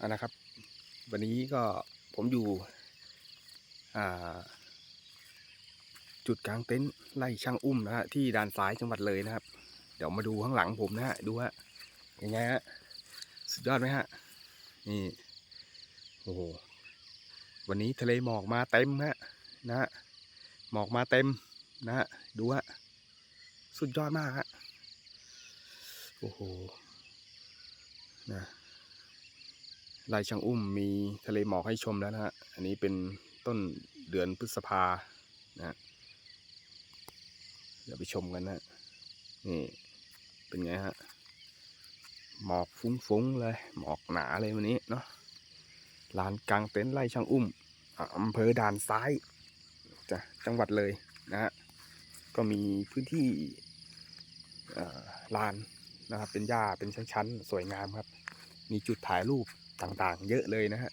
อะนะครับ วันนี้ก็ผมอยู่จุดกลางเต็นท์ไล่ช่างอุ้มนะฮะที่ด่านซ้ายจังหวัดเลยนะครับ เดี๋ยวมาดูข้างหลังผมนะฮะดูฮะยังไงฮะสุดยอดไหมฮะนี่โอ้โหวันนี้ทะเลหมอกมาเต็มฮะนะฮะหมอกมาเต็มนะฮะดูฮะสุดยอดมากฮะโอ้โหนะ ไล่ช่างอุ้มมีทะเลหมอกให้ชมแล้วนะฮะ อันนี้เป็นต้นเดือนพฤษภานะฮะเดี๋ยวไปชมกันนะ นี่ เป็นไงฮะ หมอกฟุ้งๆเลย หมอกหนาเลยวันนี้เนาะ ลานกลางเต็นท์ไล่ช่างอุ้มอำเภอด่านซ้ายจ้ะจังหวัดเลยนะฮะ ก็มีพื้นที่ลานนะครับ เป็นหญ้า เป็นชั้นๆ สวยงามครับ มีจุดถ่ายรูป ต่างๆ เยอะเลยนะฮะ